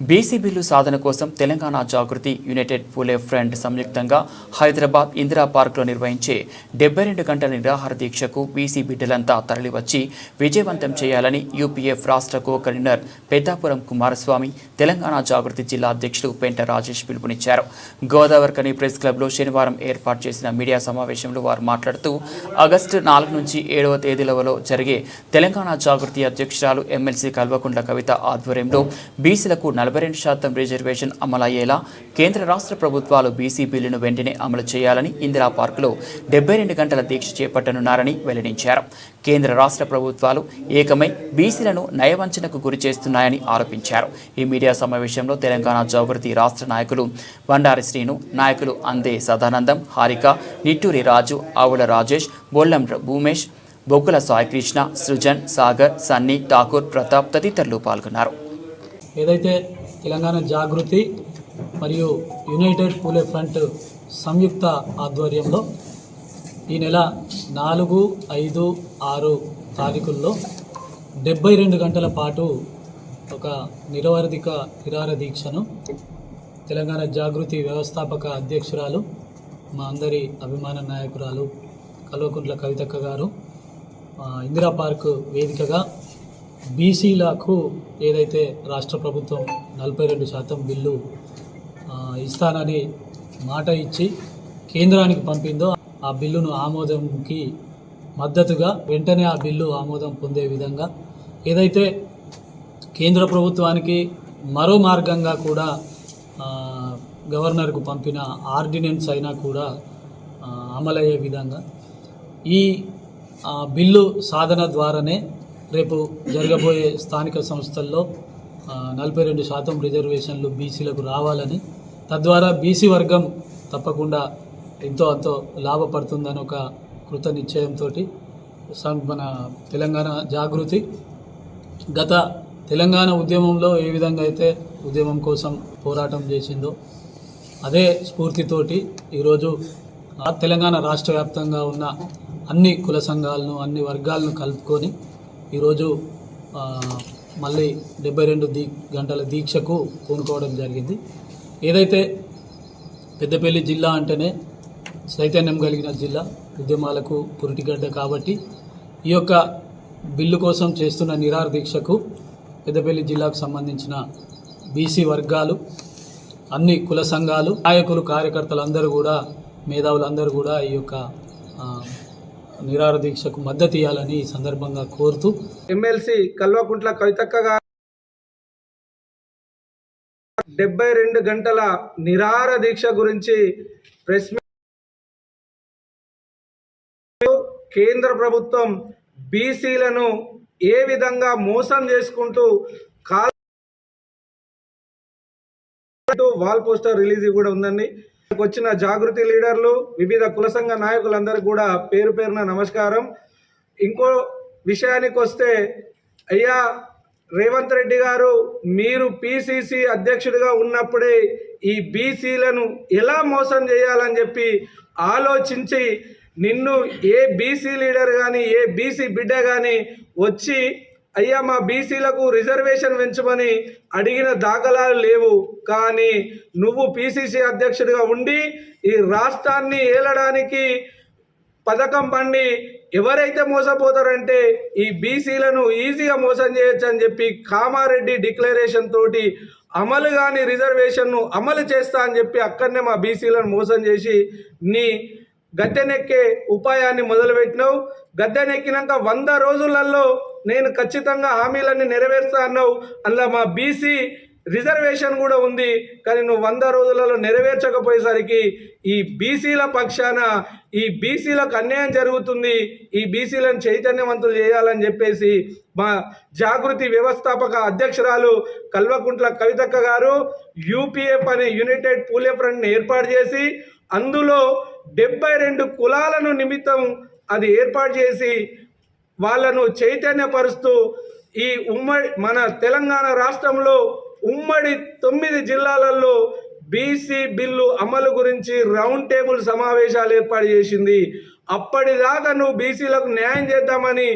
BC bill సాధన కోసం Telangana Jagruthi united Phule front సంయుక్తంగా హైదరాబాద్ ఇందిరా పార్క్లో నిర్వహించే డెబ్బై రెండు గంటల నిరాహార దీక్షకు బీసీ బిడ్డలంతా తరలివచ్చి విజయవంతం చేయాలని యూపీఎఫ్ రాష్ట్ర కో కన్వీనర్ పెద్దాపురం కుమారస్వామి తెలంగాణ జాగృతి జిల్లా అధ్యక్షులు పెంట రాజేష్ పిలుపునిచ్చారు. గోదావరికని ప్రెస్ క్లబ్లో శనివారం ఏర్పాటు చేసిన మీడియా సమావేశంలో వారు మాట్లాడుతూ ఆగస్టు నాలుగు నుంచి ఏడవ తేదీలలో జరిగే తెలంగాణ జాగృతి అధ్యక్షురాలు ఎమ్మెల్సీ కల్వకుంట్ల కవిత ఆధ్వర్యంలో బీసీలకు నలభై రెండు శాతం రిజర్వేషన్ అమలయ్యేలా కేంద్ర రాష్ట్ర ప్రభుత్వాలు బీసీ బిల్లును వెంటనే అమలు చేయాలని ఇందిరా పార్కులో డెబ్బై రెండు గంటల దీక్ష చేపట్టనున్నారని వెల్లడించారు. కేంద్ర రాష్ట్ర ప్రభుత్వాలు ఏకమై బీసీలను నయవంచనకు గురి చేస్తున్నాయని ఆరోపించారు. ఈ మీడియా సమావేశంలో తెలంగాణ జాగృతి రాష్ట్ర నాయకులు బండారి శ్రీను నాయకులు అందే సదానందం హారిక నిట్టూరి రాజు ఆవుల రాజేష్ బొల్లం భూమేష్ బొగ్గుల సాయికృష్ణ సృజన్ సాగర్ సన్నీ ఠాకూర్ ప్రతాప్ తదితరులు పాల్గొన్నారు. ఏదైతే తెలంగాణ జాగృతి మరియు యునైటెడ్ పూలే ఫ్రంట్ సంయుక్త ఆధ్వర్యంలో ఈ నెల నాలుగు ఐదు ఆరు తారీఖుల్లో డెబ్బై రెండు గంటల పాటు ఒక నిరవధిక నిరార దీక్షను తెలంగాణ జాగృతి వ్యవస్థాపక అధ్యక్షురాలు మా అందరి అభిమాన నాయకురాలు కల్వకుంట్ల కవితక్క గారు ఇందిరా పార్క్ వేదికగా బీసీలకు ఏదైతే రాష్ట్ర ప్రభుత్వం నలభై రెండు శాతం బిల్లు ఇస్తానని మాట ఇచ్చి కేంద్రానికి పంపిందో ఆ బిల్లును ఆమోదంకి మద్దతుగా వెంటనే ఆ బిల్లు ఆమోదం పొందే విధంగా ఏదైతే కేంద్ర ప్రభుత్వానికి మరో మార్గంగా కూడా గవర్నర్కు పంపిన ఆర్డినెన్స్ అయినా కూడా అమలయ్యే విధంగా ఈ బిల్లు సాధన ద్వారానే రేపు జరగబోయే స్థానిక సంస్థల్లో నలభై రెండు శాతం రిజర్వేషన్లు బీసీలకు రావాలని తద్వారా బీసీ వర్గం తప్పకుండా ఎంతో అంతో లాభపడుతుందని ఒక కృత నిశ్చయంతో మన తెలంగాణ జాగృతి గత తెలంగాణ ఉద్యమంలో ఏ విధంగా అయితే ఉద్యమం కోసం పోరాటం చేసిందో అదే స్ఫూర్తితోటి ఈరోజు తెలంగాణ రాష్ట్ర వ్యాప్తంగా ఉన్న అన్ని కుల సంఘాలను అన్ని వర్గాలను కలుపుకొని ఈరోజు మళ్ళీ డెబ్బై రెండు దీ గంటల దీక్షకు పూనుకోవడం జరిగింది. ఏదైతే పెద్దపల్లి జిల్లా అంటేనే చైతన్యం కలిగిన జిల్లా ఉద్యమాలకు పురిటిగడ్డ కాబట్టి ఈ యొక్క బిల్లు కోసం చేస్తున్న నిరార దీక్షకు పెద్దపల్లి జిల్లాకు సంబంధించిన బీసీ వర్గాలు అన్ని కుల సంఘాలు నాయకులు కార్యకర్తలు అందరూ కూడా మేధావులందరూ కూడా ఈ యొక్క నిరార దీక్షకు మద్దతు ఇవ్వాలని ఈ సందర్భంగా కోరుతూ ఎమ్మెల్సీ కల్వకుంట్ల కవితక్క గారు డెబ్బై రెండు గంటల నిరార దీక్ష గురించి ప్రెస్ కేంద్ర ప్రభుత్వం బీసీలను ఏ విధంగా మోసం చేసుకుంటూ కాల్ వాల్ పోస్టర్ రిలీజ్ కూడా ఉందండి. వచ్చిన జాగృతి లీడర్లు వివిధ కుల సంఘ నాయకులందరికీ కూడా పేరు పేరున నమస్కారం. ఇంకో విషయానికి వస్తే అయ్యా రేవంత్ రెడ్డి గారు మీరు పిసిసి అధ్యక్షుడిగా ఉన్నప్పుడే ఈ బీసీలను ఎలా మోసం చేయాలని చెప్పి ఆలోచించి నిన్ను ఏ బీసీ లీడర్ కానీ ఏ బీసీ బిడ్డ కానీ వచ్చి అయ్యా మా బీసీలకు రిజర్వేషన్ పెంచమని అడిగిన దాఖలాలు లేవు. కానీ నువ్వు పిసిసి అధ్యక్షుడిగా ఉండి ఈ రాష్ట్రాన్ని ఏలడానికి పథకం పండి ఎవరైతే మోసపోతారంటే ఈ బీసీలను ఈజీగా మోసం చేయొచ్చు అని చెప్పి కామారెడ్డి డిక్లరేషన్ తోటి అమలు కాని రిజర్వేషన్ను అమలు చేస్తా అని చెప్పి అక్కడనే మా బీసీలను మోసం చేసి నీ గద్దెనెక్కే ఉపాయాన్ని మొదలుపెట్టినావు. గద్దెనెక్కినాక వంద రోజులలో నేను ఖచ్చితంగా హామీలన్నీ నెరవేరుస్తా అన్నావు. అందులో మా బీసీ రిజర్వేషన్ కూడా ఉంది. కానీ నువ్వు వంద రోజులలో నెరవేర్చకపోయేసరికి ఈ బీసీల పక్షాన ఈ బీసీలకు అన్యాయం జరుగుతుంది. ఈ బీసీలను చైతన్యవంతులు చేయాలని చెప్పేసి మా జాగృతి వ్యవస్థాపక అధ్యక్షురాలు కల్వకుంట్ల కవితక్క గారు యూపీఎఫ్ అనే యునైటెడ్ పూలే ఫ్రంట్ని ఏర్పాటు చేసి అందులో డెబ్బై రెండు కులాలను నిమిత్తం అది ఏర్పాటు చేసి వాళ్ళను చైతన్యపరుస్తూ ఈ ఉమ్మడి మన తెలంగాణ రాష్ట్రంలో ఉమ్మడి తొమ్మిది జిల్లాలలో బీసీ బిల్లు అమలు గురించి రౌండ్ టేబుల్ సమావేశాలు ఏర్పాటు చేసింది. అప్పటిదాకా నువ్వు బీసీలకు న్యాయం చేద్దామని